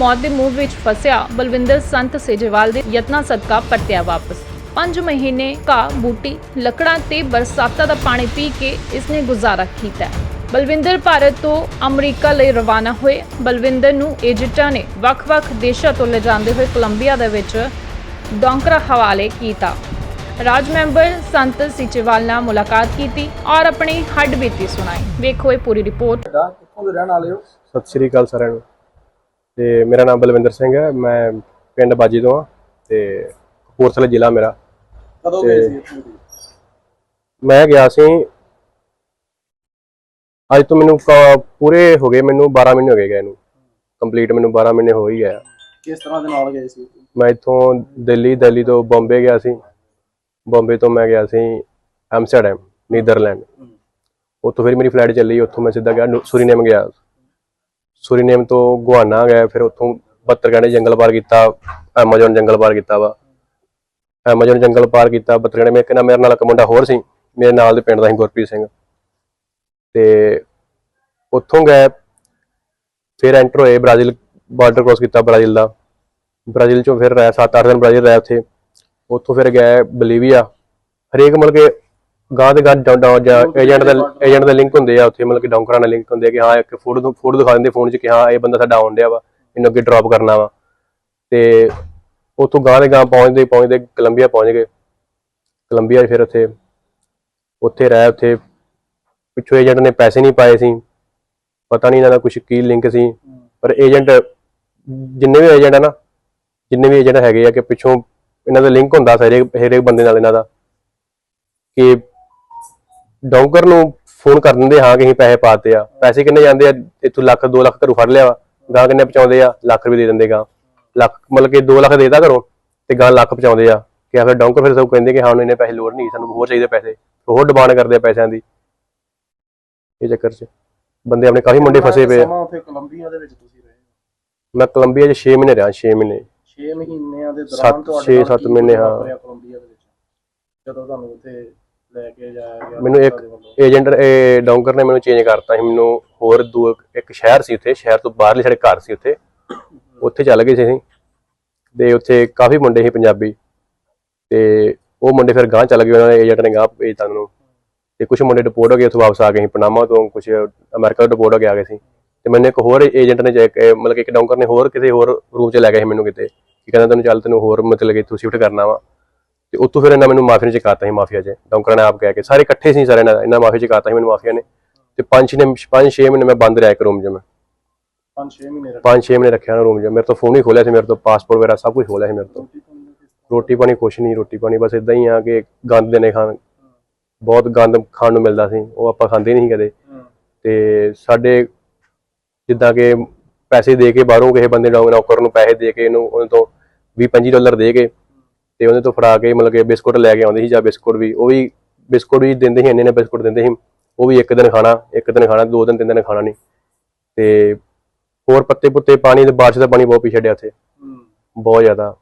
ਮੌਤ ਦੇ ਮੂੰਹ ਵਿੱਚ ਫਸਿਆ ਬਲਵਿੰਦਰ ਸੰਤ ਸੇਜੇਵਾਲ ਦੇ ਯਤਨਾਂ ਸਦਕਾ ਪਰਤਿਆ ਵਾਪਸ। 5 ਮਹੀਨੇ ਘਾ ਬੂਟੀ ਲੱਕੜਾਂ ਤੇ ਬਰਸਾਤਾਂ ਦਾ ਪਾਣੀ ਪੀ ਕੇ ਇਸਨੇ ਗੁਜ਼ਾਰਾ ਕੀਤਾ। ਬਲਵਿੰਦਰ ਭਾਰਤ ਤੋਂ ਅਮਰੀਕਾ ਲਈ ਰਵਾਨਾ ਹੋਏ ਬਲਵਿੰਦਰ ਨੂੰ ਏਜੰਟਾਂ ਨੇ ਵੱਖ-ਵੱਖ ਦੇਸ਼ਾਂ ਤੋਂ ਲਿਜਾਂਦੇ ਹੋਏ ਕੋਲੰਬੀਆ ਦੇ ਵਿੱਚ ਡੌਂਕਰਾ ਹਵਾਲੇ ਕੀਤਾ। ਰਾਜ ਮੈਂਬਰ ਸੰਤ ਸੀਚੇਵਾਲ ਨਾਲ ਮੁਲਾਕਾਤ ਕੀਤੀ ਔਰ ਆਪਣੀ ਹੱਡ ਬੀਤੀ ਸੁਣਾਈ। ਵੇਖੋ ਇਹ ਪੂਰੀ ਰਿਪੋਰਟ। ਦਾ ਕਿੱਥੋਂ ਦੇ ਰਹਿਣ ਵਾਲੇ ਹੋ? ਸਤਿ ਸ਼੍ਰੀ ਅਕਾਲ ਸਾਰਿਆਂ ਨੂੰ। ਤੇ ਮੇਰਾ ਨਾਮ ਬਲਵਿੰਦਰ ਸਿੰਘ ਹੈ ਮੈਂ ਪਿੰਡ ਬਾਜੀ ਤੋਂ ਆ ਤੇ ਕਪੂਰਥਲਾ ਜ਼ਿਲ੍ਹਾ ਮੇਰਾ। ਕਦੋਂ ਤੇ- ਗਏ ਸੀ ਇੱਥੋਂ ਦੀ? ਮੈਂ ਗਿਆ ਸੀ ਅੱਜ ਤੋਂ ਮੈਨੂੰ ਕ- ਪੂਰੇ ਹੋ ਗਏ ਮੈਨੂੰ 12 ਮਹੀਨੇ ਹੋ ਗਏ ਗਏ ਨੂੰ। ਕੰਪਲੀਟ ਮੈਨੂੰ 12 ਮਹੀਨੇ ਹੋ ਹੀ ਗਿਆ। ਕਿਸ ਤਰ੍ਹਾਂ ਦੇ ਨਾਲ ਗਏ ਸੀ? ਮੈਂ ਇੱਥੋਂ ਦਿੱਲੀ ਦਿੱਲੀ ਤੋਂ ਬੰਬੇ ਗਿਆ ਸੀ। ਬੰਬੇ ਤੋਂ ਮੈਂ ਗਿਆ ਸੀ ਐਮਸਟਰਡਮ ਨੀਦਰਲੈਂਡ। ਉੱਥੋਂ ਫਿਰ ਮੇਰੀ ਫਲਾਈਟ ਚੱਲੀ ਉੱਥੋਂ ਮੈਂ ਸਿੱਧਾ ਗਿਆ ਨੂ- ਸੁਰੀਨੇਮ ਗਿਆ। ਸੁਰੀਨੇਮ ਤੋਂ ਗੁਆਨਾ ਗਿਆ ਫਿਰ ਉੱਥੋਂ 72 ਘੰਟੇ ਜੰਗਲ ਪਾਰ ਕੀਤਾ ਐਮਾਜ਼ਨ ਜੰਗਲ ਪਾਰ ਕੀਤਾ ਵਾ। ਐਮਾਜ਼ਨ ਜੰਗਲ ਪਾਰ ਕੀਤਾ 72 ਘੰਟੇ ਮੇਰੇ ਨਾਲ ਮੇਰੇ ਨਾਲ ਇੱਕ ਮੁੰਡਾ ਹੋਰ ਸੀ, ਮੇਰੇ ਨਾਲ ਦੇ ਪਿੰਡ ਦਾ ਸੀ, ਗੁਰਪ੍ਰੀਤ ਸਿੰਘ। ਤੇ ਉੱਥੋਂ ਗਏ, ਫਿਰ ਐਂਟਰ ਹੋਏ ਬ੍ਰਾਜ਼ੀਲ ਬਾਰਡਰ ਕ੍ਰੋਸ ਕੀਤਾ ਬ੍ਰਾਜ਼ੀਲ ਦਾ। ਬ੍ਰਾਜ਼ੀਲ ਚੋਂ ਫਿਰ ਰਹਿ 7-8 ਦਿਨ ਬ੍ਰਾਜ਼ੀਲ ਰਹਿ ਉੱਥੇ। ਉੱਥੋਂ ਫਿਰ ਗਏ ਬਲੀਵੀਆ। ਹਰੇਕ ਮੁਲਕ ਮਤਲਬ ਕਿ ਗਾਂ ਦੇ ਗਾਂ ਏਜੰਟ ਦਾ ਏਜੰਟ ਦੇ ਲਿੰਕ ਹੁੰਦੇ ਆ ਉੱਥੇ ਮਤਲਬ ਕਿ ਡੌਂਕਰਾਂ ਨਾਲ ਲਿੰਕ ਹੁੰਦੇ ਆ ਕਿ ਹਾਂ ਇੱਕ ਫੋਟੋ ਫੋਟੋ ਦਿਖਾ ਦਿੰਦੇ ਫੋਨ 'ਚ ਕਿ ਹਾਂ ਇਹ ਬੰਦਾ ਸਾਡਾ ਆਉਣ ਡਿਆ ਵਾ ਇਹਨੂੰ ਅੱਗੇ ਡ੍ਰੌਪ ਕਰਨਾ ਵਾ। ਤੇ ਉੱਥੋਂ ਗਾਂ ਦੇ ਗਾਂ ਪਹੁੰਚਦੇ ਪਹੁੰਚਦੇ ਕੋਲੰਬੀਆ ਪਹੁੰਚ ਗਏ। ਕੋਲੰਬੀਆ 'ਚ ਫਿਰ ਉੱਥੇ ਉੱਥੇ ਰਹਿ ਉੱਥੇ ਪਿੱਛੋਂ ਏਜੰਟ ਨੇ ਪੈਸੇ ਨਹੀਂ ਪਾਏ ਸੀ। ਪਤਾ ਨਹੀਂ ਇਹਨਾਂ ਦਾ ਕੁਝ ਕੀ ਲਿੰਕ ਸੀ। ਪਰ ਏਜੰਟ ਜਿੰਨੇ ਵੀ ਏਜੰਟ ਆ ਨਾ ਜਿੰਨੇ ਵੀ ਏਜੰਟ ਹੈਗੇ ਆ ਕਿ ਪਿੱਛੋਂ ਇਹਨਾਂ ਦਾ ਲਿੰਕ ਹੁੰਦਾ ਸੀ ਹਰੇਕ ਹਰੇਕ ਬੰਦੇ ਨਾਲ ਇਹਨਾਂ ਦਾ ਕਿ ਡੌਂਕਰ ਨੂੰ ਫੋਨ ਕਰ ਦਿੰਦੇ ਹਾਂ ਕਿ ਅਸੀਂ ਪੈਸੇ ਪਾਤੇ ਆ। ਪੈਸੇ ਕਿੰਨੇ ਜਾਂਦੇ ਆ? ਇੱਥੋਂ ਲੱਖ 2 ਲੱਖ ਘਰੋਂ ਫੜ ਲਿਆ ਵਾ। ਗਾਂ ਕਿੰਨੇ ਪਹੁੰਚਾਉਂਦੇ ਆ? ਲੱਖ ਰੁਪਏ ਦੇ ਦਿੰਦੇ ਗਾਂ ਲੱਖ ਮਤਲਬ ਕਿ 2 ਲੱਖ ਦੇਦਾ ਘਰੋਂ ਤੇ ਗਾਂ ਲੱਖ ਪਹੁੰਚਾਉਂਦੇ ਆ। ਕਿ ਆ ਫਿਰ ਡੌਂਕਰ ਫਿਰ ਸਭ ਕਹਿੰਦੇ ਕਿ ਹਾਂ ਨੂੰ ਪੈਸੇ ਲੋੜ ਨਹੀਂ ਸਾਨੂੰ ਹੋਰ ਚਾਹੀਦੇ ਪੈਸੇ। ਹੋਰ ਡਿਮਾਂਡ ਕਰਦੇ ਆ ਪੈਸਿਆਂ ਦੀ। ਇਹ ਚੱਕਰ 'ਚ ਬੰਦੇ ਆਪਣੇ ਕਾਫੀ ਮੁੰਡੇ ਫਸੇ ਪਏ ਆ। ਸਮਾਂ ਉੱਥੇ ਕੋਲੰਬੀਆ ਦੇ ਵਿੱਚ ਤੁਸੀਂ ਰਹੇ ਮੈਂ ਕੋਲੰਬੀਆ 'ਚ 6 ਮਹੀਨੇ ਰਿਹਾ 6 ਮਹੀਨੇ। 6 ਮਹੀਨਿਆਂ ਦੇ ਸੱਤ- ਦੌਰਾਨ ਤੁਹਾਡੇ ਛੇ ਨਾਲ ਸੱਤ ਕੀ ਮਹੀਨੇ, ਕੁਝ ਹਾਂ। ਵਾਪਰਿਆ ਕੋਲੰਬੀਆ ਦੇ ਵਿੱਚ? ਜਦੋਂ ਤੁਹਾਨੂੰ ਉੱਥੇ ਲੈ ਕੇ ਜਾਇਆ ਗਿਆ ਮੈਨੂੰ ਇੱਕ। ਏਜੰਟ ਇਹ ਡੌਂਕਰ ਨੇ ਮੈਨੂੰ ਚੇਂਜ ਕਰਤਾ ਸੀ। ਮੈਨੂੰ ਹੋਰ ਦੂ ਇੱਕ ਸ਼ਹਿਰ ਸੀ ਉੱਥੇ ਸ਼ਹਿਰ ਤੋਂ ਬਾਹਰਲੇ ਸਾਡੇ ਘਰ ਸੀ ਉੱਥੇ। ਉੱਥੇ ਚੱਲ ਗਏ ਸੀ ਅਸੀਂ। ਤੇ ਉੱਥੇ ਕਾਫੀ ਮੁੰਡੇ ਸੀ ਪੰਜਾਬੀ। ਤੇ ਉਹ ਮੁੰਡੇ ਫਿਰ ਗਾਂਹ ਚੱਲ ਗਏ ਉਹਨਾਂ ਨੇ ਏਜੰਟ ਨੇ ਗਾਂਹ ਭੇਜਤਾ ਉਹਨੂੰ ਤੇ ਕੁਝ ਮੁੰਡੇ ਡਿਪੋਰਟ ਹੋ ਗਏ ਉੱਥੋਂ ਵਾਪਸ ਆ ਗਏ ਸੀ। ਪਨਾਮਾ ਤੋਂ ਕੁਝ ਅਮਰੀਕਾ ਤੋਂ ਡਿਪੋਰਟ ਹੋ ਕੇ ਆ ਗਏ ਸੀ। ਤੇ ਮੈਨੂੰ ਇੱਕ ਹੋਰ ਏਜੰਟ ਨੇ ਮਤਲਬ ਕਿ ਇੱਕ ਡੌਂਕਰ ਨੇ ਹੋਰ ਕਿਸੇ ਹੋਰ ਰੂਮ 'ਚ ਲੈ ਗਏ ਸੀ ਮੈਨੂੰ ਕਿਤੇ। ਕਿ ਕਹਿੰਦਾ ਤੈਨੂੰ ਚੱਲ ਤੈਨੂੰ ਹੋਰ ਮਤਲਬ ਕਿ ਤੂੰ ਸ਼ਿਫਟ ਕਰਨਾ ਵਾ। ਤੇ ਉੱਥੋਂ ਫਿਰ ਇਹਨਾਂ ਮੈਨੂੰ ਮਾਫੀਆ ਚ ਕਾਤਾ ਸੀ ਮਾਫੀਆ 'ਚ। ਡੌਂਕਰਾਂ ਨੇ ਆਪ ਕਹਿ ਕੇ ਸਾਰੇ ਇਕੱਠੇ ਸੀ ਸਾਰੇ ਇਹਨਾਂ ਇਹਨਾਂ ਮਾਫੀਆ ਚ ਕਾਤਾ ਸੀ ਮੈਨੂੰ ਮਾਫੀਆ ਨੇ। ਤੇ ਪੰਜ ਛੇ ਪੰਜ ਛੇ ਮਹੀਨੇ ਮੈਂ ਬੰਦ ਰਿਹਾ ਇੱਕ ਰੂਮ 'ਚ ਮੈਂ। ਪੰਜ 6 ਮਹੀਨੇ ਰੱਖੇ। ਪੰਜ ਛੇ ਮਹੀਨੇ ਰੱਖਿਆ ਨਾ ਰੂਮ 'ਚ। ਮੇਰੇ ਤੋਂ ਫੋਨ ਹੀ ਖੋਲਿਆ ਸੀ ਮੇਰੇ ਤੋਂ ਪਾਸਪੋਰਟ ਵਗੈਰਾ ਸਭ ਕੁਝ ਖੋਲਿਆ ਸੀ ਮੇਰੇ ਤੋਂ। ਰੋਟੀ ਪਾਣੀ ਕੁਛ ਨਹੀਂ ਰੋਟੀ ਪਾਣੀ ਬਸ ਇਦਾਂ ਹੀ ਆ ਕਿ ਗੰਦ ਦੇ ਨੇ ਖਾਣ। ਬਹੁਤ ਗੰਦ ਖਾਣ ਨੂੰ ਮਿਲਦਾ ਸੀ। ਉਹ ਆਪਾਂ ਖਾਂਦੇ ਨਹੀਂ ਸੀ ਕਦੇ। ਤੇ ਸਾਡੇ ਜਿੱਦਾਂ ਕਿ ਪੈਸੇ ਦੇ ਕੇ ਬਾਹਰੋਂ ਕਿਸੇ ਬੰਦੇ ਨੂੰ ਨੌਕਰ ਨੂੰ ਪੈਸੇ ਦੇ ਕੇ ਇਹਨੂੰ ਉਹਦੇ ਤੋਂ 20 25 ਡਾਲਰ ਦੇ ਕੇ ਤੇ ਉਹਦੇ ਤੋਂ ਫੜਾ ਕੇ ਮਤਲਬ ਕਿ ਬਿਸਕੁਟ ਲੈ ਕੇ ਆਉਂਦੇ ਸੀ ਜਾਂ ਬਿਸਕੁਟ ਵੀ ਉਹ ਵੀ ਬਿਸਕੁਟ ਵੀ ਦਿੰਦੇ ਸੀ ਇੰਨੇ ਨੇ ਬਿਸਕੁਟ ਦਿੰਦੇ ਸੀ ਉਹ ਵੀ ਇੱਕ ਦਿਨ ਖਾਣਾ ਇੱਕ ਦਿਨ ਖਾਣਾ ਦੋ ਦਿਨ ਤਿੰਨ ਦਿਨ ਖਾਣਾ ਨਹੀਂ ਤੇ ਹੋਰ ਪੱਤੇ ਪੁੱਤੇ ਪਾਣੀ ਤੇ ਬਾਰਿਸ਼ ਦਾ ਪਾਣੀ ਬਹੁਤ ਪੀ ਛੱਡਿਆ ਉੱਥੇ। ਬਹੁਤ ਜ਼ਿਆਦਾ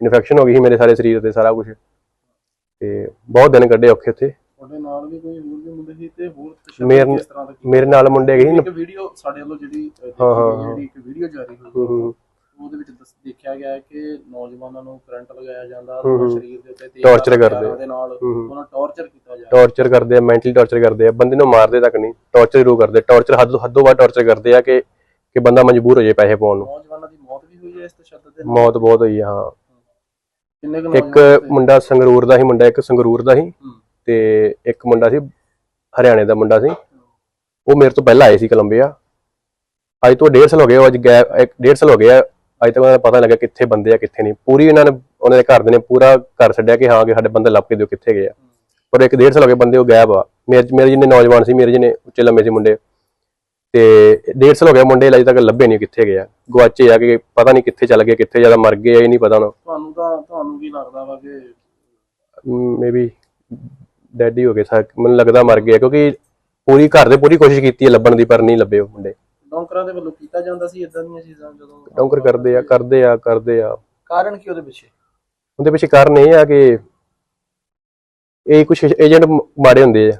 ਇਨਫੈਕਸ਼ਨ ਹੋ ਗਈ ਸੀ ਮੇਰੇ ਸਾਰੇ ਸਰੀਰ ਤੇ ਸਾਰਾ ਕੁਝ ਤੇ ਬਹੁਤ ਦਿਨ ਕੱਢੇ ਔਖੇ ਉੱਥੇ ਤੁਹਾਡੇ ਨਾਲ ਵੀ ਕੋਈ ਹੋਰ ਵੀ ਮੁੰਡੇ ਸੀ ਤੇ ਹੋਰ ਤਸ਼ੱਦਦ ਮੇਰੇ- ਕਿਸ ਤਰ੍ਹਾਂ ਦਾ ਕੀ? ਮੇਰੇ ਨਾਲ ਮੁੰਡੇ ਸੀ ਇੱਕ ਵੀਡੀਓ ਸਾਡੇ ਵੱਲੋਂ ਜਿਹੜੀ ਹਾਂ, ਹਾਂ। ਜਿਹੜੀ ਇੱਕ ਵੀਡੀਓ ਜਾਰੀ ਹੋਈ। ਉਹਦੇ ਵਿੱਚ ਦੱਸ- ਦੇਖਿਆ ਗਿਆ ਹੈ ਕਿ ਨੌਜਵਾਨਾਂ ਨੂੰ ਕਰੰਟ ਲਗਾਇਆ ਜਾਂਦਾ ਹੂੰ, ਹੂੰ। ਸਰੀਰ ਦੇ ਉੱਤੇ ਤੇਜ਼ Torture ਕਰਦੇ। ਦੇ ਨਾਲ ਹੂੰ, ਹੂੰ। ਉਹਨਾਂ ਟੌਰਚਰ ਕੀਤਾ ਜਾਂਦਾ ਟੌਰਚਰ ਕਰਦੇ ਆ ਮੈਂਟਲੀ ਟੌਰਚਰ ਕਰਦੇ ਆ ਬੰਦੇ ਨੂੰ ਮਾਰਦੇ ਤੱਕ ਨਹੀਂ ਟੌਰਚਰ ਜ਼ਰੂਰ ਕਰਦੇ ਟੌਰਚਰ ਹੱਦ ਹੱਦੋਂ ਵੱਧ ਟੌਰਚਰ ਕਰਦੇ ਆ ਕਿ ਕਿ ਬੰਦਾ ਮਜਬੂਰ ਹੋ ਜਾਏ ਪੈਸੇ ਪਾਉਣ ਨੂੰ ਨੌਜਵਾਨਾਂ ਦੀ ਮੌਤ ਵੀ ਹੋਈ ਹੈ ਇਸ ਤਸ਼ੱਦਦ ਦੇ ਨਾਲ? ਮੌਤ ਬਹੁਤ ਹੋਈ ਆ ਹਾਂ ਕਿੰਨੇ ਕੁ ਇੱਕ ਨੌਜਵਾਨ? ਮੁੰਡਾ ਸੰਗਰੂਰ ਦਾ ਸੀ ਮੁੰਡਾ ਇੱਕ ਸੰਗਰੂਰ ਦਾ ਸੀ ਹੂੰ। ਤੇ ਇੱਕ ਮੁੰਡਾ ਸੀ ਹਰਿਆਣੇ ਦਾ ਮੁੰਡਾ ਸੀ ਉਹ ਮੇਰੇ ਤੋਂ ਪਹਿਲਾਂ ਆਏ ਸੀ ਕੋਲੰਬੀਆ ਅੱਜ ਤੋਂ ਡੇਢ ਸਾਲ ਹੋ ਗਏ ਉਹ ਅੱਜ ਗਏ ਇੱਕ ਡੇਢ ਸਾਲ ਹੋ ਗਏ ਆ ਅੱਜ ਤੱਕ ਉਹਨਾਂ ਨੂੰ ਪਤਾ ਲੱਗਿਆ ਕਿੱਥੇ ਬੰਦੇ ਆ ਕਿੱਥੇ ਨਹੀਂ। ਪੂਰੀ ਇਹਨਾਂ ਨੇ ਉਹਨਾਂ ਦੇ ਘਰ ਦੇ ਨੇ ਪੂਰਾ ਘਰ ਛੱਡਿਆ ਕਿ ਹਾਂ ਕਿ ਸਾਡੇ ਬੰਦੇ ਲੱਭ ਕੇ ਦਿਓ ਕਿੱਥੇ ਗਏ ਆ। ਪਰ ਇੱਕ ਡੇਢ ਸਾਲ ਹੋ ਗਏ ਬੰਦੇ ਉਹ ਗਾਇਬ ਆ। ਮੇਰੇ ਮੇਰੇ ਜਿੰਨੇ ਨੌਜਵਾਨ ਸੀ ਮੇਰੇ ਜਿੰਨੇ ਉੱਚੇ ਲੰਮੇ ਸੀ ਮੁੰਡੇ ਤੇ ਡੇਢ ਸਾਲ ਹੋ ਗਿਆ ਮੁੰਡੇ ਅਜੇ ਤੱਕ ਲੱਭੇ ਨਹੀਂ ਕਿੱਥੇ ਗਏ ਆ। ਗਵਾਚੇ ਆ ਕਿ ਪਤਾ ਨਹੀਂ ਕਿੱਥੇ ਚੱਲ ਗਏ ਕਿੱਥੇ ਜ਼ਿਆਦਾ ਮਰ ਗਏ ਆ ਇਹ ਨਹੀਂ ਪਤਾ ਉਹਨਾਂ ਤੁਹਾਨੂੰ ਤਾਂ ਤੁਹਾਨੂੰ ਕੀ ਲੱਗਦਾ ਵਾ ਕਿ ਮੇਬੀ ਡੈਡ ਹੀ ਹੋ ਗਏ ਸਾ ਮੈਨੂੰ ਲੱਗਦਾ ਮਰ ਗਏ ਕਿਉਂਕਿ ਪੂਰੀ ਘਰ ਦੇ ਪੂਰੀ ਕੋਸ਼ਿਸ਼ ਕੀਤੀ ਹੈ ਲੱਭਣ ਦੀ ਪਰ ਨਹੀਂ ਲੱਭੇ ਉਹ ਮੁੰਡੇ। ਡੌਂਕਰਾਂ ਦੇ ਵੱਲੋਂ ਕੀਤਾ ਜਾਂਦਾ ਸੀ ਇਦਾਂ ਦੀਆਂ ਚੀਜ਼ਾਂ ਜਦੋਂ ਡੌਂਕਰ ਕਰਦੇ ਆ ਕਰਦੇ ਆ ਕਰਦੇ ਆ। ਕਾਰਨ ਕੀ ਉਹਦੇ ਪਿੱਛੇ? ਉਹਦੇ ਪਿੱਛੇ ਕਾਰਨ ਇਹ ਆ ਕਿ ਇਹ ਕੁਝ ਏਜੰਟ ਮਾੜੇ ਹੁੰਦੇ ਆ।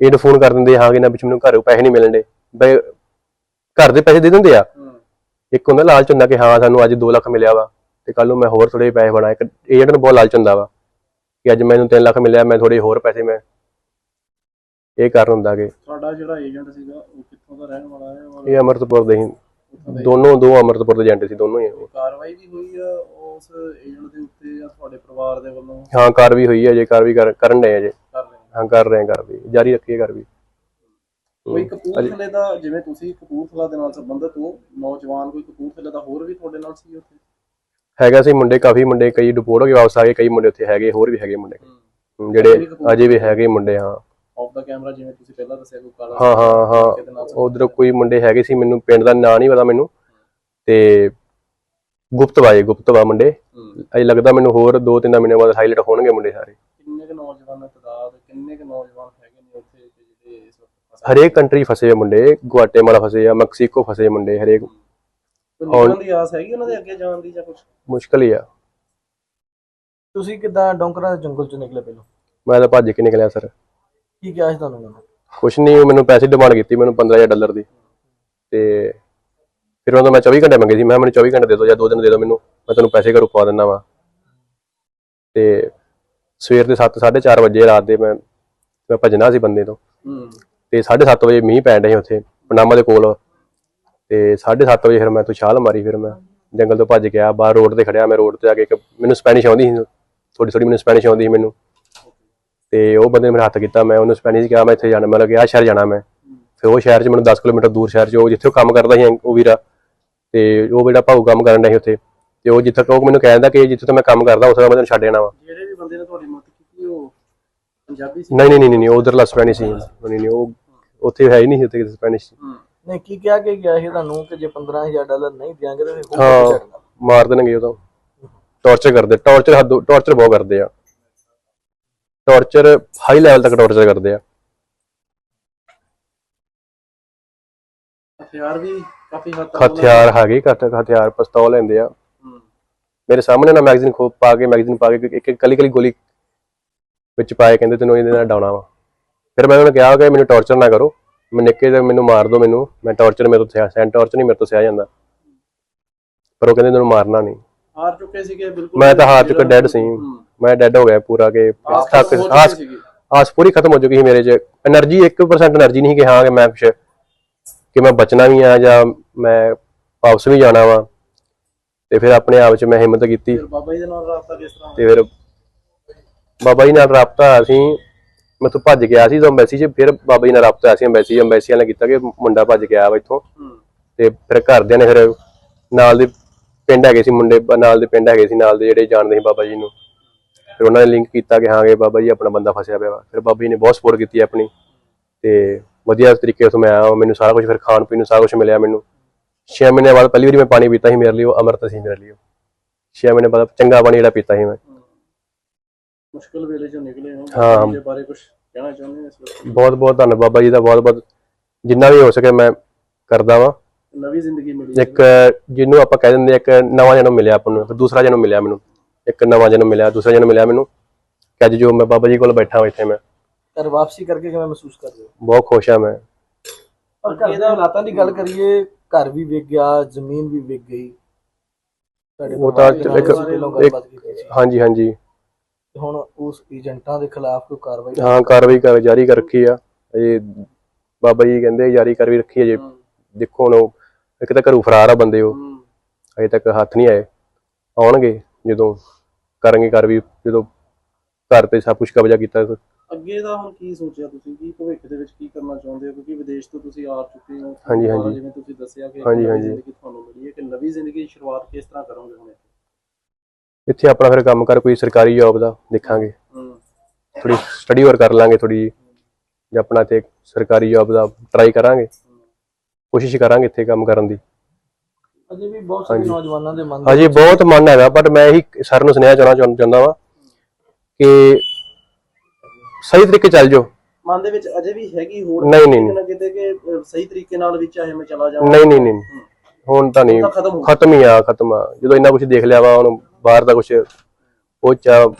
ਇਹਨੂੰ ਫੋਨ ਕਰ ਦਿੰਦੇ ਹਾਂ ਕਿ ਨਾ ਵਿੱਚ ਮੈਨੂੰ ਘਰੋਂ ਪੈਸੇ ਨਹੀਂ ਮਿਲਣਦੇ ਬਈ ਘਰ ਦੇ ਪੈਸੇ ਦੇ ਦਿੰਦੇ ਆ। ਇੱਕ ਹੁੰਦਾ ਲਾਲਚ ਹੁੰਦਾ ਕਿ ਹਾਂ ਸਾਨੂੰ ਅੱਜ 2 ਲੱਖ ਮਿਲਿਆ ਵਾ ਤੇ ਕੱਲ ਨੂੰ ਮੈਂ ਹੋਰ ਥੋੜੇ ਪੈਸੇ ਬਣਾ। ਇੱਕ ਏਜੰਟ ਨੂੰ ਬਹੁਤ ਲਾਲਚ ਹੁੰਦਾ ਵਾ ਕਿ ਅੱਜ ਮੈਨੂੰ 3 ਲੱਖ ਮਿਲਿਆ ਮੈਂ ਥੋੜੇ ਹੋਰ ਪੈਸੇ ਮੈਂ ਇਹ ਕਾਰਨ ਹੁੰਦਾ ਕਿ ਤੁਹਾਡਾ ਜਿਹੜਾ ਏਜੰਟ ਸੀਗਾ ਉਹ ਦਾ ਰਹਿਣ ਵਾਲਾ ਹੈ ਔਰ ਇਹ ਅਮਰਤਪੁਰ ਦੇ ਹੀ ਦੋਨੋਂ ਦੋ ਅਮਰਤਪੁਰ ਦੇ ਏਜੰਟ ਸੀ ਦੋਨੋਂ ਹੀ ਕਾਰਵਾਈ ਵੀ ਹੋਈ ਆ ਉਸ ਏਜੰਟ ਦੇ ਉੱਤੇ ਜਾਂ ਤੁਹਾਡੇ ਪਰਿਵਾਰ ਦੇ ਵੱਲੋਂ? ਹਾਂ ਕਾਰ ਵੀ ਹੋਈ ਹੈ ਜੇ ਕਾਰ ਵੀ ਕਰ- ਕਰਨ ਡਏ ਕਰ ਰਹੇ ਨੇ ਹਾਂ ਕਰ ਰਹੇ ਹਾਂ ਕਾਰ ਵੀ। ਜਾਰੀ ਰੱਖੀਏ ਕਾਰ ਵੀ। ਕੋਈ ਕਪੂਰਥਲੇ ਦਾ ਜਿਵੇਂ ਤੁਸੀਂ ਕਪੂਰਥਲਾ ਦੇ ਨਾਲ ਸੰਬੰਧਿਤ ਹੋ ਨੌਜਵਾਨ ਕੋਈ ਕਪੂਰਥਲੇ ਦਾ ਹੋਰ ਵੀ ਤੁਹਾਡੇ ਨਾਲ ਸੀ ਉੱਥੇ? ਹੈਗਾ ਸੀ ਮੁੰਡੇ ਕਾਫੀ ਮੁੰਡੇ ਕਈ ਡਿਪੋਰਟ ਹੋ ਕੇ ਵਾਪਸ ਆ ਗਏ ਕਈ ਮੁੰਡੇ ਉੱਥੇ ਹੈਗੇ ਹੋਰ ਵੀ ਹੈਗੇ ਮੁੰਡੇ। ਹਮ, ਜਿਹੜੇ ਅਜੇ ਵੀ ਹੈਗੇ ਮੁੰਡੇ ਹਾਂ। ਆਫ ਦਾ ਕੈਮਰਾ ਜਿਵੇਂ ਤੁਸੀਂ ਪਹਿਲਾਂ ਦੱਸਿਆ ਕੋਈ ਕਾਲਾ ਹਾਂ ਹਾਂ ਹਾਂ। ਉਧਰ ਕੋਈ ਮੁੰਡੇ ਹੈਗੇ ਸੀ ਮੈਨੂੰ ਪਿੰਡ ਦਾ ਨਾਂ ਨਹੀਂ ਪਤਾ ਮੈਨੂੰ। ਤੇ ਗੁਪਤਵਾਏ ਗੁਪਤਵਾ ਮੁੰਡੇ। ਅਜੇ ਲੱਗਦਾ ਮੈਨੂੰ ਹੋਰ ਦੋ ਤਿੰਨ ਮਹੀਨੇ ਬਾਅਦ ਹਾਈਲਾਈਟ ਹੋਣਗੇ ਮੁੰਡੇ ਸਾਰੇ। ਕਿੰਨੇ ਕੁ ਨੌਜਵਾਨਾਂ ਤਦਾਦ ਕਿੰਨੇ ਕੁ ਨੌਜਵਾਨ ਹੈਗੇ ਨੇ ਉੱਥੇ ਕਿ ਜਿਹੜੇ ਇਸ ਵਕਤ ਹਰੇਕ ਕੰਟਰੀ ਫਸੇ ਆ ਮੁੰਡੇ ਗੁਆਟੇਮਾਲਾ ਫਸੇ ਆ ਮੈਕਸੀਕੋ ਫਸੇ ਮੁੰਡੇ ਹਰੇਕ। ਕੋਈ ਨਿਕਲਣ ਦੀ ਆਸ ਹੈਗੀ ਉਹਨਾਂ ਦੇ ਅੱਗੇ ਜਾਣ ਦੀ ਜਾਂ ਕੁਝ ਮੁਸ਼ਕਲ ਹੀ ਆ। ਤੁਸੀਂ ਕਿੱਦਾਂ ਡੋਂਕਰਾਂ ਦੇ ਜੰਗਲ ਚੋਂ ਨਿਕਲੇ ਪਹਿਲਾਂ? ਮੈਂ ਤਾਂ ਭੱਜ ਕੇ ਨਿਕਲਿਆ ਸਰ। ਕੀ ਕਿਹਾ ਸੀ ਤੁਹਾਨੂੰ ਉਹਨਾਂ ਨੇ ਕੁਛ ਨਹੀਂ ਉਹ ਮੈਨੂੰ ਪੈਸੇ ਡਿਮਾਂਡ ਕੀਤੀ ਮੈਨੂੰ 15000 ਡਾਲਰ ਦੀ। ਤੇ ਫਿਰ ਉਹਨਾਂ ਤੋਂ ਮੈਂ 24 ਘੰਟੇ ਮੰਗੇ ਸੀ। ਮੈਂ ਕਿਹਾ ਮੈਨੂੰ 24 ਘੰਟੇ ਦੇ ਦਿਓ ਜਾਂ ਦੋ ਦਿਨ ਦੇ ਦਿਓ ਮੈਨੂੰ। ਮੈਂ ਤੁਹਾਨੂੰ ਪੈਸੇ ਘਰੋਂ ਪਵਾ ਦਿੰਦਾ ਵਾ। ਤੇ ਸਵੇਰ ਦੇ 7 4:30 ਵਜੇ ਰਾਤ ਦੇ ਮੈਂ ਮੈਂ ਭੱਜਣਾ ਸੀ ਬੰਦੇ ਤੋਂ। ਹੂੰ। ਤੇ 7:30 ਵਜੇ ਮੀਂਹ ਪੈਣ ਡਿਆ ਸੀ ਉੱਥੇ ਪਨਾਮਾ ਦੇ ਕੋਲ। ਤੇ 7:30 ਵਜੇ ਫਿਰ ਮੈਂ ਤੋਂ ਛਾਲ ਮਾਰੀ ਫਿਰ ਮੈਂ ਜੰਗਲ ਤੋਂ ਭੱਜ ਗਿਆ ਬਾਹਰ ਰੋਡ ਤੇ ਖੜਿਆ ਮੈਂ ਰੋਡ ਤੇ ਆ ਕੇ ਇੱਕ ਮੈਨੂੰ ਸਪੈਨਿਸ਼ ਆਉਂਦੀ ਸੀ। ਥੋੜੀ ਥੋੜੀ ਮੈਨੂੰ ਸਪੈਨਿਸ਼ ਆਉਂਦੀ ਸੀ ਮੈਨੂੰ। ਤੇ ਉਹ ਬੰਦੇ ਨੇ ਮੇਰੇ ਹੱਥ ਕੀਤਾ ਮੈਂ ਉਹਨੂੰ ਸਪੈਨਿਸ਼ ਕਿਹਾ ਮੈਂ ਇੱਥੇ ਜਾਣਾ ਮੈਂ ਆਹ ਸ਼ਹਿਰ ਜਾਣਾ ਮੈਂ। ਫਿਰ ਉਹ ਸ਼ਹਿਰ 'ਚ ਮੈਨੂੰ 10 ਕਿਲੋਮੀਟਰ ਦੂਰ ਸ਼ਹਿਰ 'ਚ ਉਹ ਜਿੱਥੇ ਉਹ ਕੰਮ ਕਰਦਾ ਸੀ ਉਹ ਵੀਰਾ। ਤੇ ਉਹ ਜਿਹੜਾ ਭਾਊ ਕੰਮ ਕਰਨ ਡਿਆ ਸੀ ਉੱਥੇ। ਤੇ ਉਹ ਜਿੱਥੇ ਉਹ ਮੈਨੂੰ ਕਹਿੰਦਾ ਕਿ ਜਿੱਥੇ ਤੋਂ ਮੈਂ ਕੰਮ ਕਰਦਾ ਉਸ ਦਾ ਮੈਂ ਤੈਨੂੰ ਛੱਡ ਜਾਣਾ ਵਾ। ਜਿਹੜੇ ਵੀ ਬੰਦੇ ਨੇ ਤੁਹਾਡੀ ਮਦਦ ਕੀਤੀ ਉਹ ਪੰਜਾਬੀ ਸੀ? ਨਹੀਂ ਨਹੀਂ ਨਹੀਂ ਨਹੀਂ ਉਧਰਲਾ ਸਪੈਨਿਸ਼ ਸੀ। ਨਹੀਂ ਨਹੀਂ ਉਹ ਉੱਥੇ ਹੈ ਹੀ ਨਹੀਂ ਸੀ ਉੱਥੇ ਸਪੈਨਿਸ਼ ਹੂੰ। ਨਹੀਂ ਕੀ ਕਿਹਾ ਕਿ ਗਿਆ ਸੀ ਤੁਹਾਨੂੰ ਕਿ ਜੇ 15000 ਡਾਲਰ ਨਹੀਂ ਦਿਆਂਗੇ ਤਾਂ ਹਾਂ ਮਾਰ ਦੇਣਗੇ ਉਹ ਤਾਂ। ਟੌਰਚਰ ਕਰਦੇ ਟੌਰਚਰ ਹੱਦ ਟੌਰਚਰ ਬਹੁਤ ਕਰਦੇ ਆ। ਟੌਰਚਰ ਹਾਈ ਲੈਵਲ ਤੱਕ ਟੌਰਚਰ ਕਰਦੇ ਆ। ਹਥਿਆਰ ਵੀ ਕਾਫੀ ਹੱਦ ਤੱਕ ਹਥਿਆਰ ਹੈਗੇ ਘੱਟ ਹਥਿਆਰ ਪਿਸਤੌਲ ਲੈਂਦੇ ਆ। ਮੇਰੇ ਸਾਹਮਣੇ ਨਾ ਮੈਗਜ਼ੀਨ ਖੋਪ ਪਾ ਕੇ ਮੈਗਜ਼ੀਨ ਪਾ ਕੇ ਇੱਕ ਇੱਕ ਕੱਲੀ ਕੱਲੀ ਗੋਲੀ ਵਿੱਚ ਪਾਏ ਕਹਿੰਦੇ ਤੈਨੂੰ ਇਹਦੇ ਨਾਲ ਡਾਉਣਾ ਵਾ। ਫਿਰ ਮੈਂ ਉਹਨੂੰ ਕਿਹਾ ਕਿ ਮੈਨੂੰ ਟੌਰਚਰ ਨਾ ਕਰੋ। ਮੈਂ ਨਿੱਕੇ ਤੇ ਮੈਨੂੰ ਮਾਰ ਦਿਓ ਮੈਨੂੰ। ਮੈਂ ਟੌਰਚਰ ਮੇਰੇ ਤੋਂ ਸੈਨ ਟੌਰਚਰ ਨਹੀਂ ਮੇਰੇ ਤੋਂ ਸਹਿ ਜਾਂਦਾ। ਪਰ ਉਹ ਕਹਿੰਦੇ ਤੈਨੂੰ ਮਾਰਨਾ ਨਹੀਂ। ਹਾਰ ਚੁੱਕੇ ਸੀਗੇ ਬਿਲਕੁਲ ਮੈਂ ਤਾਂ ਹਾਰ ਚੁੱਕਾ ਡੈਡ ਸੀ। ਮੈਂ ਡੈਡ ਹੋ ਗਿਆ ਪੂਰਾ ਕੇ ਥੱਕ ਆਸ ਆਸ ਪੂਰੀ ਖਤਮ ਹੋ ਚੁੱਕੀ ਸੀ ਮੇਰੇ 'ਚ। એનર્ਜੀ 1% એનર્ਜੀ ਨਹੀਂ ਕਿ ਹਾਂ ਕਿ ਮੈਂ ਕੁਛ ਕਿ ਮੈਂ ਬਚਣਾ ਵੀ ਆ ਜਾਂ ਮੈਂ ਵਾਪਸ ਵੀ ਜਾਣਾ ਵਾ। ਤੇ ਫਿਰ ਆਪਣੇ ਆਪ 'ਚ ਮੈਂ ਹਿੰਮਤ ਕੀਤੀ। ਤੇ ਫਿਰ ਬਾਬਾ ਜੀ ਨਾਲ ਰਾਬਤਾ ਅਸੀਂ ਮੈਂ ਤੋਂ ਭੱਜ ਗਿਆ ਸੀ ਜਦੋਂ ਐਮਬੈਸੀ 'ਚ ਫਿਰ ਬਾਬਾ ਜੀ ਨਾਲ ਰਾਬਤਾ ਹੋਇਆ ਸੀ ਐਮਬੈਸੀ ਐਮਬੈਸੀ ਵਾਲਾ ਕੀਤਾ ਕਿ ਮੁੰਡਾ ਭੱਜ ਗਿਆ ਵਾ ਇੱਥੋਂ। ਤੇ ਫਿਰ ਘਰਦਿਆਂ ਨੇ ਫਿਰ ਨਾਲ ਦੇ ਪਿੰਡ ਹੈਗੇ ਸੀ ਮੁੰਡੇ ਨਾਲ ਦੇ ਪਿੰਡ ਹੈਗੇ ਸੀ ਨਾਲ ਦੇ ਜਿਹੜੇ ਜਾਣਦੇ ਸੀ ਬਾਬਾ ਜੀ ਨੂੰ। ਫਿਰ ਉਹਨਾਂ ਨੇ ਲਿੰਕ ਕੀਤਾ ਕਿ ਹਾਂ ਕਿ ਬਾਬਾ ਜੀ ਆਪਣਾ ਬੰਦਾ ਫਸਿਆ ਪਿਆ ਵਾ। ਫਿਰ ਬਾਬਾ ਜੀ ਨੇ ਬਹੁਤ ਸਪੋਰਟ ਕੀਤੀ ਆਪਣੀ ਤੇ ਵਧੀਆ ਤਰੀਕੇ ਤੋਂ ਮੈਂ ਆਇਆ ਮੈਨੂੰ ਸਾਰਾ ਕੁਝ ਫਿਰ ਖਾਣ ਪੀਣ ਨੂੰ ਸਾਰਾ ਕੁਝ ਮਿਲਿਆ ਮੈਨੂੰ। 6 ਮਹੀਨੇ ਬਾਅਦ ਪਹਿਲੀ ਵਾਰੀ ਮੈਂ ਪਾਣੀ ਪੀਤਾ ਸੀ ਮੇਰੇ ਲਈ ਉਹ ਅੰਮ੍ਰਿਤ ਸੀ ਮੇਰੇ ਲਈ। 6 ਮਹੀਨੇ ਬਾਅਦ ਚੰਗਾ ਪਾਣੀ ਜਿਹੜਾ ਪੀਤਾ ਸੀ ਮੈਂ। ਮੁਸ਼ਕਲ ਵੇਲੇ ਚੋਂ ਨਿਕਲੇ ਹੋ। ਹਾਂ। ਦੇ ਬਾਰੇ ਕੁਝ ਕਹਿਣਾ ਚਾਹੁੰਦੇ ਹੋ ਇਸ ਵਕਤ ਬਹੁਤ ਬਹੁਤ ਧੰਨਵਾਦ ਬਾਬਾ ਜੀ ਦਾ ਬਹੁਤ ਬਹੁਤ। ਜਿੰਨਾ ਵੀ ਹੋ ਸਕੇ ਮੈਂ ਕਰਦਾ ਵਾਂ। ਨਵੀਂ ਜ਼ਿੰਦਗੀ ਮਿਲੀ। ਇੱਕ ਜਿਹਨੂੰ ਆਪਾਂ ਕਹਿ ਦਿੰਦੇ ਇੱਕ ਨਵਾਂ ਜਨਮ ਮਿਲਿਆ ਆਪਾਂ ਨੂੰ ਇੱਕ ਦੂਸਰਾ ਜਨਮ ਮਿਲਿਆ ਮੈਨੂੰ। ਇੱਕ ਨਵਾਂ ਜਨਮ ਮਿਲਿਆ ਦੂਸਰਾ ਜਨਮ ਮਿਲਿਆ ਮੈਨੂੰ। ਕਿ ਅੱਜ ਜੋ ਮੈਂ ਬਾਬਾ ਜੀ ਕੋਲ ਬੈਠਾ ਹਾਂ ਇੱਥੇ ਮੈਂ। ਘਰ ਵਾਪਸੀ ਕਰਕੇ ਕਿਵੇਂ ਮਹਿਸੂਸ ਕਰਦੇ ਹੋ? ਬਹੁਤ ਖੁਸ਼ ਹਾਂ ਮੈਂ। ਪਰ ਘਰ ਦੇ ਹਾਲਾਤਾਂ ਦੀ ਗੱਲ ਕਰੀਏ ਘਰ ਵੀ ਵਿਕ ਗਿਆ ਜ਼ਮੀਨ ਵੀ ਵਿਕ ਗਈ। ਉਹ ਤਾਂ ਇੱਕ- ਹਾਂਜੀ ਹਾਂਜੀ। ਹੁਣ ਉਸ ਏਜੰਟਾਂ ਦੇ ਖਿਲਾਫ ਕੋਈ ਕਾਰਵਾਈ ਹਾਂ ਕਾਰਵਾਈ ਕਰ ਜਾਰੀ ਕਰ ਰੱਖੀ ਆ। ਇਹ ਬਾਬਾ ਜੀ ਕਹਿੰਦੇ ਜਾਰੀ ਕਰ ਵੀ ਰੱਖੀ ਹੈ ਜੇ ਦੇਖੋ ਹੁਣ ਇੱਕ ਤਾਂ ਘਰੋਂ ਫਰਾਰ ਆ ਬੰਦੇ ਉਹ। ਅਜੇ ਤੱਕ ਹੱਥ ਨਹੀਂ ਆਏ। ਆਉਣਗੇ ਜਦੋਂ ਕਰਨਗੇ ਕਰ ਵੀ ਜਦੋਂ ਘਰ ਤੇ ਸਭ ਕੁਝ ਕਬਜ਼ਾ ਕੀਤਾ ਅੱਗੇ ਦਾ ਹੁਣ ਕੀ ਸੋਚਿਆ ਤੁਸੀਂ? ਕੀ ਭਵਿੱਖ ਦੇ ਵਿੱਚ ਕੀ ਕਰਨਾ ਚਾਹੁੰਦੇ ਹੋ? ਕਿਉਂਕਿ ਵਿਦੇਸ਼ ਤੋਂ ਤੁਸੀਂ ਆ ਚੁੱਕੇ ਹੋ। ਹਾਂਜੀ, ਦੁਬਾਰਾ ਹਾਂਜੀ। ਜਿਵੇਂ ਤੁਸੀਂ ਦੱਸਿਆ ਕਿ ਇੱਕ ਹਾਂਜੀ, ਨਵੀਂ ਹਾਂਜੀ। ਜ਼ਿੰਦਗੀ ਤੁਹਾਨੂੰ ਮਿਲੀ ਹੈ ਕਿ ਨਵੀਂ ਜ਼ਿੰਦਗੀ ਦੀ ਸ਼ੁਰੂਆਤ ਕਿਸ ਤਰ੍ਹਾਂ ਕਰੋਗੇ ਹੁਣ ਇੱਥੇ? ਇੱਥੇ ਆਪਣਾ ਫਿਰ ਕੰਮ ਕਰ ਕੋਈ ਸਰਕਾਰੀ ਜੌਬ ਦਾ ਦੇਖਾਂਗੇ। ਹੂੰ। ਥੋੜੀ ਸਟੱਡੀ ਹੋਰ ਕਰ ਲਾਂਗੇ ਥੋੜੀ ਜਾਂ ਆਪਣਾ ਤੇ ਸਰਕਾਰੀ ਜੌਬ ਦਾ ਟਰਾਈ ਕਰਾਂਗੇ। ਕੋਸ਼ਿਸ਼ ਕਰਾਂਗੇ ਇੱਥੇ ਕੰਮ ਕਰਨ ਦੀ। ਅਜੇ ਵੀ ਬਹੁਤ ਸਾਰੇ ਨੌਜਵਾਨਾਂ ਦੇ ਮਨ ਹਜੇ ਬਹੁਤ ਮਨ ਹੈਗਾ ਪਰ ਮੈਂ ਇਹੀ ਸਰ ਨੂੰ ਸੁਨੇਹਾ ਚਾਹਣਾ ਚਾਹੁੰ- ਚਾਹੁੰਦਾ ਵਾਂ ਕਿ ਸਹੀ ਤਰੀਕੇ ਚੱਲ ਜਾਓ। ਮਨ ਦੇ ਵਿੱਚ ਅਜੇ ਵੀ ਹੈਗੀ ਹੋੜ ਨਹੀਂ, ਨਹੀਂ, ਕਿਤੇ ਨਾ ਕਿਤੇ ਕਿ ਸਹੀ ਤਰੀਕੇ ਨਾਲ ਵੀ ਚਾਹੇ ਮੈਂ ਚਲਾ ਜਾਵਾਂ। ਨਹੀਂ ਨਹੀਂ ਨਹੀਂ ਹੁਣ ਤਾਂ ਨਹੀਂ। ਖਤਮ ਹੋ ਆ ਖਤਮ ਆ। ਜਦੋਂ ਇੰਨਾ ਕੁਝ ਦੇਖ ਲਿਆ ਵਾ ਹੁਣ ਬਾਹਰ ਦਾ ਕੁਝ ਉਹ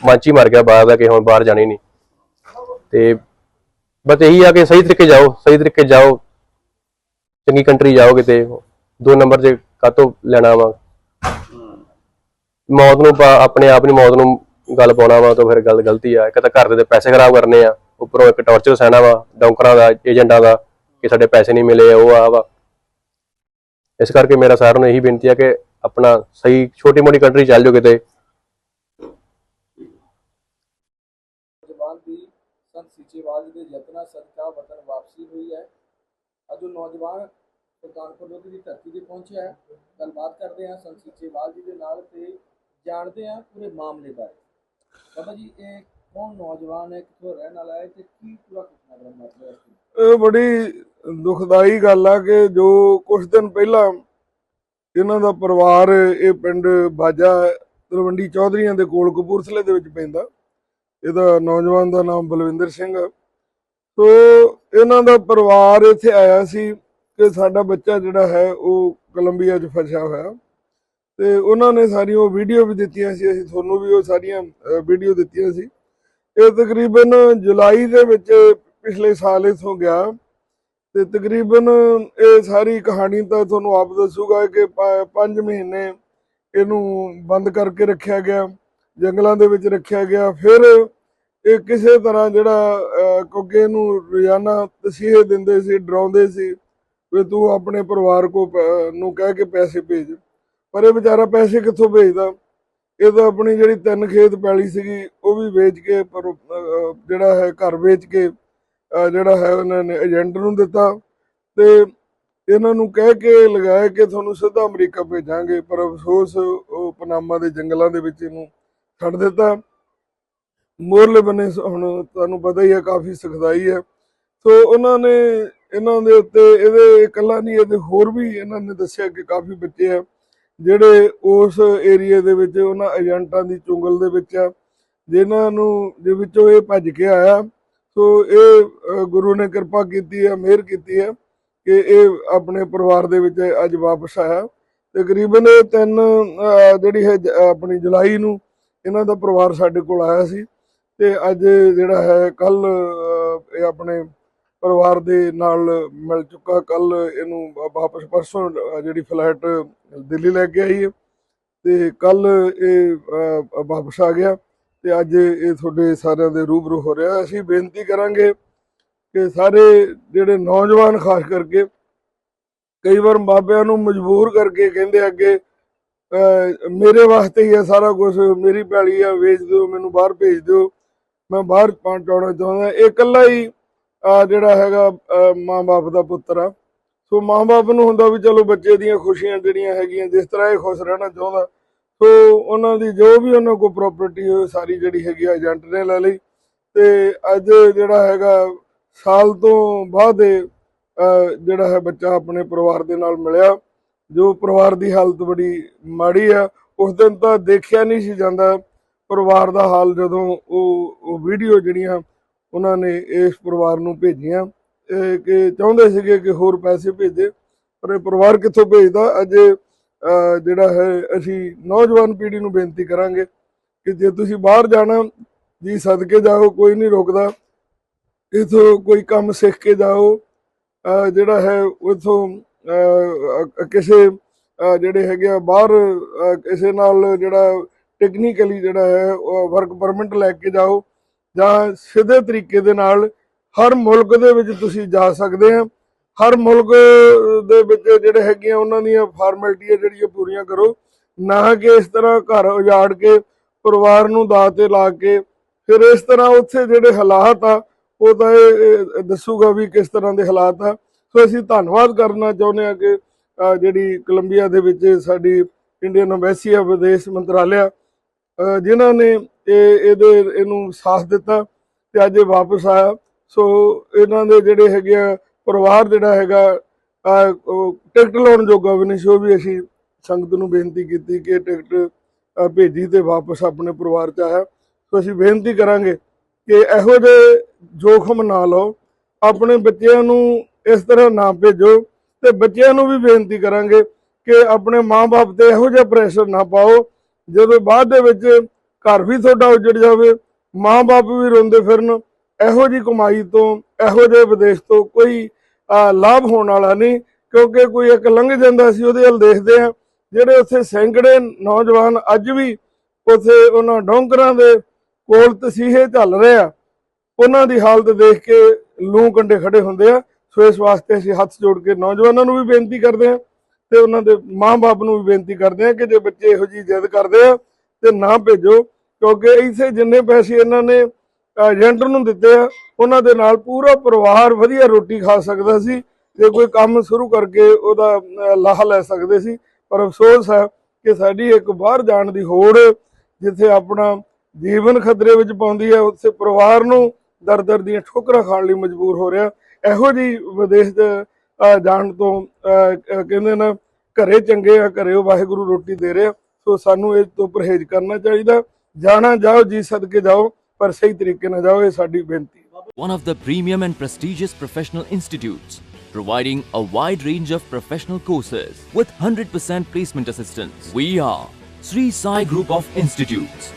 ਮਾਂਚੀ ਮਰ ਗਿਆ ਬਾਹਰ ਦਾ ਕਿ ਹੁਣ ਬਾਹਰ ਜਾਣੀ ਨਹੀਂ। ਤੇ ਬਸ ਇਹੀ ਆ ਕਿ ਸਹੀ ਤਰੀਕੇ ਜਾਓ ਸਹੀ ਤਰੀਕੇ ਜਾਓ। ਚੰਗੀ ਕੰਟਰੀ ਜਾਓ ਕਿਤੇ। ਦੋ ਨੰਬਰ 'ਚ ਕਾਤੋਂ ਲੈਣਾ ਵਾ। ਮੌਤ ਨੂੰ ਪਾ- ਆਪਣੇ ਆਪ ਨੂੰ ਮੌਤ ਨੂੰ ਗੱਲ ਪਾਉਣਾ ਵਾ ਤਾਂ ਫਿਰ ਗੱਲ ਗਲਤੀ ਆ। ਇੱਕ ਤਾਂ ਘਰ ਦੇ ਤੇ ਪੈਸੇ ਖਰਾਬ ਕਰਨੇ ਆ, ਉੱਪਰੋਂ ਇੱਕ ਟੌਰਚਰ ਸਹਿਣਾ ਵਾ, ਡੌਂਕਰਾਂ ਦਾ ਏਜੰਟਾਂ ਦਾ, ਕਿ ਸਾਡੇ ਪੈਸੇ ਨਹੀਂ ਮਿਲੇ, ਉਹ ਆ ਵਾ। ਇਸ ਕਰਕੇ ਮੇਰਾ ਸਾਰਿਆਂ ਨੂੰ ਇਹੀ ਬੇਨਤੀ ਆ ਕਿ ਆਪਣਾ ਸਹੀ ਛੋਟੀ ਮੋਟੀ ਕੰਟਰੀ ਚੱਲ ਜਾਓ ਕਿਤੇ। ਨੌਜਵਾਨ ਦੀ ਸੰਤ ਸੀਚੇਵਾਲ ਦੇ ਯਤਨਾਂ ਸਦਕਾ ਵਤਨ ਵਾਪਸੀ ਹੋਈ ਹੈ। ਅੱਜ ਨੌਜਵਾਨ ਸੁਲਤਾਨਪੁਰ ਲੋਧੀ ਦੀ ਧਰਤੀ ਤੇ ਪਹੁੰਚਿਆ ਹੈ। ਗੱਲਬਾਤ ਕਰਦੇ ਹਾਂ ਸੰਤ ਸੀਚੇਵਾਲ ਜੀ ਦੇ ਨਾਲ ਤੇ ਜਾਣਦੇ ਹਾਂ ਪੂਰੇ ਮਾਮਲੇ ਬਾਰੇ। ਬਾਬਾ ਜੀ, ਇਹ ਕੌਣ ਨੌਜਵਾਨ ਹੈ? ਕਿੱਥੋਂ ਰਹਿਣ ਵਾਲਾ ਹੈ ਤੇ ਕੀ ਪੂਰਾ ਘਟਨਾਕ੍ਰਮ ਮਤਲਬ ਹੈ ਇਹ ਬੜੀ ਦੁਖਦਾਈ ਗੱਲ ਆ ਕਿ ਜੋ ਕੁਝ ਦਿਨ ਪਹਿਲਾਂ ਇਹਨਾਂ ਦਾ ਪਰਿਵਾਰ ਇਹ ਪਿੰਡ ਬਾਜਾ ਤਲਵੰਡੀ ਚੌਧਰੀਆਂ ਦੇ ਕੋਲ ਕਪੂਰਥਲੇ ਦੇ ਵਿੱਚ ਪੈਂਦਾ। ਇਹਦਾ ਨੌਜਵਾਨ ਦਾ ਨਾਮ ਬਲਵਿੰਦਰ ਸਿੰਘ ਆ। ਸੋ ਇਹਨਾਂ ਦਾ ਪਰਿਵਾਰ ਇੱਥੇ ਆਇਆ ਸੀ ਕਿ ਸਾਡਾ ਬੱਚਾ ਜਿਹੜਾ ਹੈ ਉਹ ਕੋਲੰਬੀਆ 'ਚ ਫਸਿਆ ਹੋਇਆ। ਤੇ ਉਹਨਾਂ ਨੇ ਸਾਰੀ ਉਹ ਵੀਡੀਓ ਵੀ ਦਿੱਤੀਆਂ ਸੀ, ਅਸੀਂ ਤੁਹਾਨੂੰ ਵੀ ਉਹ ਸਾਰੀਆਂ ਵੀਡੀਓ ਦਿੱਤੀਆਂ ਸੀ। ਇਹ ਤਕਰੀਬਨ ਜੁਲਾਈ ਦੇ ਵਿੱਚ ਪਿਛਲੇ ਸਾਲ ਇਥੋਂ ਗਿਆ। ਤੇ ਤਕਰੀਬਨ ਇਹ ਸਾਰੀ ਕਹਾਣੀ ਤਾਂ ਤੁਹਾਨੂੰ ਆਪ ਦੱਸੂਗਾ ਕਿ 5 ਮਹੀਨੇ ਇਹਨੂੰ ਬੰਦ ਕਰਕੇ ਰੱਖਿਆ ਗਿਆ, ਜੰਗਲਾਂ ਦੇ ਵਿੱਚ ਰੱਖਿਆ ਗਿਆ। ਫਿਰ ਇਹ ਕਿਸੇ ਤਰ੍ਹਾਂ ਜਿਹੜਾ ਕਿਉਂਕਿ ਇਹਨੂੰ ਰੋਜ਼ਾਨਾ ਤਸੀਹੇ ਦਿੰਦੇ ਸੀ, ਡਰਾਉਂਦੇ ਸੀ ਵੀ ਤੂੰ ਆਪਣੇ ਪਰਿਵਾਰ ਕੋ ਪ- ਨੂੰ ਕਹਿ ਕੇ ਪੈਸੇ ਭੇਜ। ਪਰ ਇਹ ਵਿਚਾਰਾ ਪੈਸੇ ਕਿੱਥੋਂ ਭੇਜਦਾ? ਇਹ ਤਾਂ ਆਪਣੀ ਜਿਹੜੀ ਤਿੰਨ ਖੇਤ ਪੈਲੀ ਸੀਗੀ, ਉਹ ਵੀ ਵੇਚ ਕੇ ਪਰ ਜਿਹੜਾ ਹੈ ਘਰ ਵੇਚ ਕੇ ਜਿਹੜਾ ਹੈ ਉਹਨਾਂ ਨੇ ਏਜੰਟ ਨੂੰ ਦਿੱਤਾ। ਤੇ ਇਹਨਾਂ ਨੂੰ ਕਹਿ ਕੇ ਲਗਾਇਆ ਕਿ ਤੁਹਾਨੂੰ ਸਿੱਧਾ ਅਮਰੀਕਾ ਭੇਜਾਂਗੇ, ਪਰ ਅਫਸੋਸ ਉਹ ਪਨਾਮਾ ਦੇ ਜੰਗਲਾਂ ਦੇ ਵਿੱਚ ਇਹਨੂੰ ਛੱਡ ਦਿੱਤਾ। ਮੋਰਲੇ ਬੰਨੇ ਸ- ਹੁਣ ਤੁਹਾਨੂੰ ਪਤਾ ਹੀ ਹੈ, ਕਾਫੀ ਸਖਤਾਈ ਹੈ। ਸੋ ਉਹਨਾਂ ਨੇ ਇਹਨਾਂ ਦੇ ਉੱਤੇ ਇਹਦੇ ਇਕੱਲਾ ਨਹੀਂ, ਇਹਦੇ ਹੋਰ ਵੀ ਇਹਨਾਂ ਨੇ ਦੱਸਿਆ ਕਿ ਕਾਫੀ ਬੱਚੇ ਆ, ਜਿਹੜੇ ਉਸ ਏਰੀਆ ਦੇ ਵਿੱਚ ਉਹਨਾਂ ਏਜੰਟਾਂ ਦੀ ਚੁੰਗਲ ਦੇ ਵਿੱਚ ਆ, ਜਿਨ੍ਹਾਂ ਨੂੰ, ਦੇ ਵਿੱਚੋਂ ਇਹ ਭੱਜ ਕੇ ਆਇਆ। ਸੋ ਇਹ ਗੁਰੂ ਨੇ ਕਿਰਪਾ ਕੀਤੀ ਹੈ ਮਿਹਰ ਕੀਤੀ ਹੈ ਕਿ ਇਹ ਆਪਣੇ ਪਰਿਵਾਰ ਦੇ ਵਿੱਚ ਅੱਜ ਵਾਪਸ ਆਇਆ। ਤਕਰੀਬਨ ਇਹ ਤਿੰਨ ਜਿਹੜੀ ਹੈ, ਜ- ਆਪਣੀ ਜੁਲਾਈ ਨੂੰ ਇਹਨਾਂ ਦਾ ਪਰਿਵਾਰ ਸਾਡੇ ਕੋਲ ਆਇਆ ਸੀ। ਤੇ ਅੱਜ ਜਿਹੜਾ ਹੈ ਕੱਲ ਇਹ ਆਪਣੇ ਪਰਿਵਾਰ ਦੇ ਨਾਲ ਮਿਲ ਚੁੱਕਾ। ਕੱਲ ਇਹਨੂੰ ਵਾਪਸ ਪਰਸੋਂ ਜਿਹੜੀ ਫਲੈਟ ਦਿੱਲੀ ਲੈ ਕੇ ਆਈ ਹੈ। ਤੇ ਕੱਲ ਇਹ ਵਾਪਸ ਆ ਗਿਆ। ਤੇ ਅੱਜ ਇਹ ਤੁਹਾਡੇ ਸਾਰਿਆਂ ਦੇ ਰੂਬਰੂ ਹੋ ਰਿਹਾ। ਅਸੀਂ ਬੇਨਤੀ ਕਰਾਂਗੇ ਕਿ ਸਾਰੇ ਜਿਹੜੇ ਨੌਜਵਾਨ ਖਾਸ ਕਰਕੇ ਕਈ ਵਾਰ ਬਾਬਿਆਂ ਨੂੰ ਮਜਬੂਰ ਕਰਕੇ ਕਹਿੰਦੇ ਅੱਗੇ ਅਹ, ਮੇਰੇ ਵਾਸਤੇ ਹੀ ਹੈ ਸਾਰਾ ਕੁਝ ਮੇਰੀ ਪੈਲੀ ਆ ਵੇਚ ਦਿਓ ਮੈਨੂੰ ਬਾਹਰ ਭੇਜ ਦਿਓ। ਮੈਂ ਬਾਹਰ ਪਹੁੰਚਾਉਣਾ ਚਾਹੁੰਦਾ। ਇਹ ਇਕੱਲਾ ਹੀ ਜਿਹੜਾ ਹੈਗਾ ਮਾਂ-ਬਾਪ ਦਾ ਪੁੱਤਰ ਆ। ਸੋ ਮਾਂ-ਬਾਪ ਨੂੰ ਹੁੰਦਾ ਵੀ ਚਲੋ ਬੱਚੇ ਦੀਆਂ ਖੁਸ਼ੀਆਂ ਜਿਹੜੀਆਂ ਹੈਗੀਆਂ, ਜਿਸ ਤਰ੍ਹਾਂ ਇਹ ਖੁਸ਼ ਰਹਿਣਾ ਚਾਹੁੰਦਾ। ਸੋ ਉਹਨਾਂ ਦੀ ਜੋ ਵੀ ਉਹਨਾਂ ਕੋਲ ਪ੍ਰਾਪਰਟੀ ਹੋਏ, ਸਾਰੀ ਜਿਹੜੀ ਹੈਗੀ ਆ ਏਜੰਟ ਨੇ ਲੈ ਲਈ। ਤੇ ਅੱਜ ਜਿਹੜਾ ਹੈਗਾ, ਸਾਲ ਤੋਂ ਬਾਅਦ ਜਿਹੜਾ ਹੈ ਬੱਚਾ ਆਪਣੇ ਪਰਿਵਾਰ ਦੇ ਨਾਲ ਮਿਲਿਆ। ਜੋ ਪਰਿਵਾਰ ਦੀ ਹਾਲਤ ਬੜੀ ਮਾੜੀ ਆ, ਉਸ ਦਿਨ ਤਾਂ ਦੇਖਿਆ ਨਹੀਂ ਸੀ ਜਾਂਦਾ। ਪਰਿਵਾਰ ਦਾ ਹਾਲ ਜਦੋਂ ਉਹ ਉਹ ਵੀਡੀਓ ਜਿਹੜੀਆਂ ਉਹਨਾਂ ਨੇ ਇਸ ਪਰਿਵਾਰ ਨੂੰ ਭੇਜੀਆਂ। ਕਿ ਚਾਹੁੰਦੇ ਸੀਗੇ ਕਿ ਹੋਰ ਪੈਸੇ ਭੇਜੇ, ਪਰ ਇਹ ਪਰਿਵਾਰ ਕਿੱਥੋਂ ਭੇਜਦਾ? ਅਜੇ ਜਿਹੜਾ ਹੈ, ਅਸੀਂ ਨੌਜਵਾਨ ਪੀੜ੍ਹੀ ਨੂੰ ਬੇਨਤੀ ਕਰਾਂਗੇ ਕਿ ਜੇ ਤੁਸੀਂ ਬਾਹਰ ਜਾਣਾ, ਜੀ ਸਦਕੇ ਜਾਓ, ਕੋਈ ਨਹੀਂ ਰੋਕਦਾ। ਇਥੋਂ ਕੋਈ ਕੰਮ ਸਿੱਖ ਕੇ ਜਾਓ। ਜਿਹੜਾ ਹੈ, ਉਥੋਂ ਕਿਸੇ ਜਿਹੜੇ ਹੈਗੇ ਆ, ਬਾਹਰ ਕਿਸੇ ਨਾਲ ਜਿਹੜਾ ਟੈਕਨੀਕਲੀ ਜਿਹੜਾ ਹੈ ਵਰਕ ਪਰਮਿਟ ਲੈ ਕੇ ਜਾਓ। ਜਾਂ ਸਿੱਧੇ ਤਰੀਕੇ ਦੇ ਨਾਲ ਹਰ ਮੁਲਕ ਦੇ ਵਿੱਚ ਤੁਸੀਂ ਜਾ ਸਕਦੇ ਆ। ਹਰ ਮੁਲਕ ਦੇ ਵਿੱਚ ਜਿਹੜੇ ਹੈਗੇ ਆ ਉਹਨਾਂ ਦੀਆਂ ਫਾਰਮੈਲਿਟੀਆਂ ਜਿਹੜੀਆਂ ਪੂਰੀਆਂ ਕਰੋ। ਨਾ ਕਿ ਇਸ ਤਰ੍ਹਾਂ ਘਰ ਉਜਾੜ ਕੇ ਪਰਿਵਾਰ ਨੂੰ ਦਾਅ ਤੇ ਲਾ ਕੇ। ਫਿਰ ਇਸ ਤਰ੍ਹਾਂ ਉੱਥੇ ਜਿਹੜੇ ਹਾਲਾਤ ਆ, ਉਹ ਤਾਂ ਇਹ ਦੱਸੂਗਾ ਵੀ ਕਿਸ ਤਰ੍ਹਾਂ ਦੇ ਹਾਲਾਤ ਆ। ਸੋ ਅਸੀਂ ਧੰਨਵਾਦ ਕਰਨਾ ਚਾਹੁੰਦੇ ਆ ਕਿ ਜਿਹੜੀ ਕੋਲੰਬੀਆ ਦੇ ਵਿੱਚ ਸਾਡੀ ਇੰਡੀਅਨ ਐਮਬੈਸੀ ਆ, ਵਿਦੇਸ਼ ਮੰਤਰਾਲਿਆ ਅਹ ਜਿਨ੍ਹਾਂ ਨੇ ਇਹ ਇਹਦੇ ਇਹਨੂੰ ਸਾਥ ਦਿੱਤਾ ਤੇ ਅੱਜ ਇਹ ਵਾਪਸ ਆਇਆ। ਸੋ ਇਹਨਾਂ ਦੇ ਜਿਹੜੇ ਹੈਗੇ ਆ ਪਰਿਵਾਰ ਜਿਹੜਾ ਹੈਗਾ ਟਿਕਟ ਲਾਉਣ ਜੋਗਾ ਵੀ ਨਹੀਂ ਸੀ, ਉਹ ਵੀ ਅਸੀਂ ਸੰਗਤ ਨੂੰ ਬੇਨਤੀ ਕੀਤੀ ਕਿ ਟਿਕਟ ਭੇਜੀ ਤੇ ਵਾਪਸ ਆਪਣੇ ਪਰਿਵਾਰ ਚ ਆਇਆ। ਸੋ ਅਸੀਂ ਬੇਨਤੀ ਕਰਾਂਗੇ ਕਿ ਇਹੋ ਜਿਹੇ ਜੋਖਮ ਨਾ ਲਓ। ਆਪਣੇ ਬੱਚਿਆਂ ਨੂੰ ਇਸ ਤਰ੍ਹਾਂ ਨਾ ਭੇਜੋ ਤੇ ਬੱਚਿਆਂ ਨੂੰ ਵੀ ਬੇਨਤੀ ਕਰਾਂਗੇ ਕਿ ਆਪਣੇ ਮਾਪੇ ਤੇ ਇਹੋ ਜਿਹਾ ਪ੍ਰੈਸ਼ਰ ਨਾ ਪਾਓ। ਜਦੋਂ ਬਾਅਦ ਦੇ ਵਿੱਚ ਘਰ ਵੀ ਤੁਹਾਡਾ ਉਜੜ ਜਾਵੇ ਮਾਂ ਬਾਪ ਵੀ ਰੋਂਦੇ ਫਿਰਨ, ਇਹੋ ਜੀ ਕਮਾਈ ਤੋਂ, ਇਹੋ ਜਿਹੇ ਵਿਦੇਸ਼ ਤੋਂ ਕੋਈ ਲਾਭ ਹੋਣ ਵਾਲਾ ਨਹੀਂ, ਕਿਉਂਕਿ ਕੋਈ ਇੱਕ ਲੰਘ ਜਾਂਦਾ ਸੀ, ਉਹਦੇ ਵੱਲ ਦੇਖਦੇ ਆ ਜਿਹੜੇ ਉੱਥੇ ਸੈਂਕੜੇ ਨੌਜਵਾਨ ਅੱਜ ਵੀ ਉੱਥੇ ਉਹਨਾਂ ਡੋਂਕਰਾਂ ਦੇ ਕੋਲ ਤਸੀਹੇ ਝੱਲ ਰਹੇ ਆ। ਉਹਨਾਂ ਦੀ ਹਾਲਤ ਦੇਖ ਕੇ ਲੂ ਕੰਡੇ ਖੜੇ ਹੁੰਦੇ ਆ। ਸੋ ਇਸ ਵਾਸਤੇ ਅਸੀਂ ਹੱਥ ਜੋੜ ਕੇ ਨੌਜਵਾਨਾਂ ਨੂੰ ਵੀ ਬੇਨਤੀ ਕਰਦੇ ਆ ਤੇ ਉਹਨਾਂ ਦੇ ਮਾਂ-ਬਾਪ ਨੂੰ ਵੀ ਬੇਨਤੀ ਕਰਦੇ ਆ ਕਿ ਜੇ ਬੱਚੇ ਇਹੋ ਜਿਹੀ ਜਿੱਦ ਕਰਦੇ ਆ ਤੇ ਨਾ ਭੇਜੋ, ਕਿਉਂਕਿ ਇੱਥੇ ਜਿੰਨੇ ਪੈਸੇ ਇਹਨਾਂ ਨੇ ਏਜੰਟ ਨੂੰ ਦਿੱਤੇ ਆ, ਉਹਨਾਂ ਦੇ ਨਾਲ ਪੂਰਾ ਪਰਿਵਾਰ ਵਧੀਆ ਰੋਟੀ ਖਾ ਸਕਦਾ ਸੀ ਜੇ ਕੋਈ ਕੰਮ ਸ਼ੁਰੂ ਕਰਕੇ ਉਹਦਾ ਲਾਹਾ ਲੈ ਸਕਦੇ ਸੀ। ਪਰ ਅਫਸੋਸ ਹੈ ਕਿ ਸਾਡੀ ਇੱਕ ਬਾਹਰ ਜਾਣ ਦੀ ਹੋੜ ਜਿੱਥੇ ਆਪਣਾ ਜੀਵਨ ਖਤਰੇ ਵਿੱਚ ਪਾਉਂਦੀ ਹੈ, ਉੱਥੇ ਪਰਿਵਾਰ ਨੂੰ ਦਰ ਦਰ ਦੀਆਂ ਠੋਕਰਾਂ ਖਾਣ ਲਈ ਮਜਬੂਰ ਹੋ ਰਿਹਾ। ਇਹੋ ਜੀ ਵਿਦੇਸ਼ ਦੇ ਜਾਣ ਤੋਂ ਕਹਿੰਦੇ ਨਾ, ਘਰੇ ਚੰਗੇ ਆ, ਘਰੇ ਵਾਹਿਗੁਰੂ ਰੋਟੀ ਦੇ ਰਿਹਾ। ਸੋ ਸਾਨੂੰ ਇਹ ਤੋਂ ਪਰਹੇਜ਼ ਕਰਨਾ ਚਾਹੀਦਾ ਜਾਣਾ ਜਾਓ ਜੀ ਸਦਕੇ ਜਾਓ ਪਰ ਸਹੀ ਤਰੀਕੇ ਨਾਲ ਜਾਓ ਇਹ ਸਾਡੀ ਬੇਨਤੀ ਹੈ one of the premium and prestigious professional institutes, providing a wide range of professional courses with 100% placement assistance. We are Sri Sai Group of Institutes,